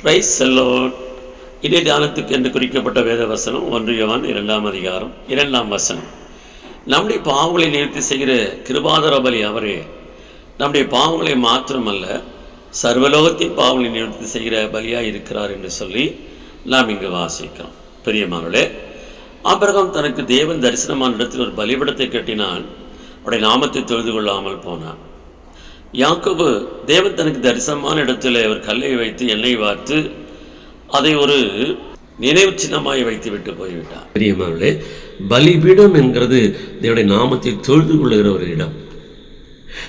Price செல்லோட் இதே தியானத்துக்கு என்று குறிக்கப்பட்ட வேத வசனம் ஒன்று யோவான் இரண்டாம் அதிகாரம் இரண்டாம் வசனம். நம்முடைய பாவங்களை நிறுத்தி செய்கிற கிருபாதர பலி அவரே நம்முடைய பாவங்களை மாத்திரமல்ல சர்வலோகத்தின் பாவங்களை நிறுத்தி செய்கிற பலியாக இருக்கிறார் என்று சொல்லி நாம் இங்கு வாசிக்கிறோம். பெரியமானே ஆபிரகாம் தனக்கு தேவன் தரிசனமான இடத்தில் ஒரு பலிபடத்தை கட்டினான். அவருடைய நாமத்தை தொழுது கொள்ளாமல் போனான். யாக்கோபு தேவன் தனக்கு தரிசனமான இடத்துல ஒரு கல்லை வைத்து எண்ணெய் வார்த்து அதை ஒரு நினைவு சின்னமாய் வைத்து விட்டு போய்விட்டார். பெரியமானே பலிபீடம் என்கிறது தேவடைய நாமத்தை தொழுது கொள்ளுகிற ஒரு இடம்.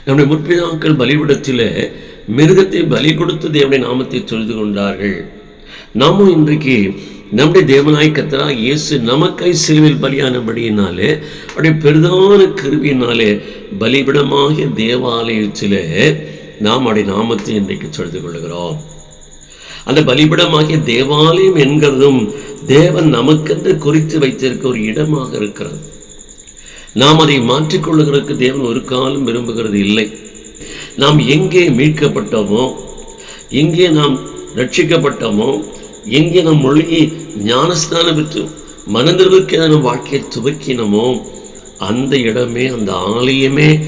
நம்முடைய முற்பிதாக்கள் பலிபீடத்தில் மிருகத்தை பலி கொடுத்து தேவடைய நாமத்தை தொழுது கொண்டார்கள். நாமும் இன்றைக்கு நம்முடைய தேவனாய் கத்தராக இயேசு நமக்காய் சிலுவில் பலியானபடியினாலே அப்படி பெரிதான கருவியினாலே பலிபிடமாகிய தேவாலயத்திலே நாம் அப்படி நாமத்தை இன்றைக்கு சொல்லிக் கொள்கிறோம் அந்த பலிபிடமாகிய தேவாலயம் என்கிறதும் தேவன் நமக்கென்று குறித்து வைத்திருக்க ஒரு இடமாக இருக்கிறது. நாம் அதை மாற்றிக்கொள்ளுகிறதுக்கு தேவன் ஒரு காலம் விரும்புகிறது இல்லை. நாம் எங்கே மீட்கப்பட்டோமோ எங்கே நாம் ரட்சிக்கப்பட்டோமோ? எங்கே நம் மொழியை ஞானஸ்தானம் பெற்று மனதிற்கு நம் வாழ்க்கையை துவக்கினமோ? அந்த இடமே அந்த ஆலயமே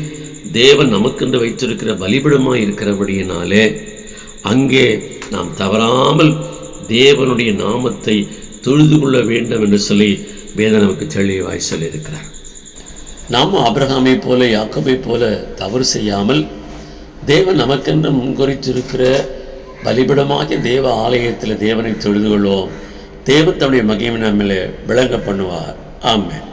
தேவன் நமக்கென்று வைத்திருக்கிற பலிபிடமாக இருக்கிறபடியினாலே அங்கே நாம் தவறாமல் தேவனுடைய நாமத்தை தொழுது கொள்ள வேண்டும் என்று சொல்லி வேதம் நமக்கு தெளிவாய் சொல்லியிருக்கிறார். நாம் அப்ரஹாமை போல யாக்கோபை போல தவறு செய்யாமல் தேவன் நமக்கென்று முன்குறித்திருக்கிற பலிபிடமாகிய தேவ ஆலயத்தில் தேவனை தொழுது கொள்வோம் தேவத்தனுடைய மகிமை நம்மளை விளங்க பண்ணுவார். ஆமேன்.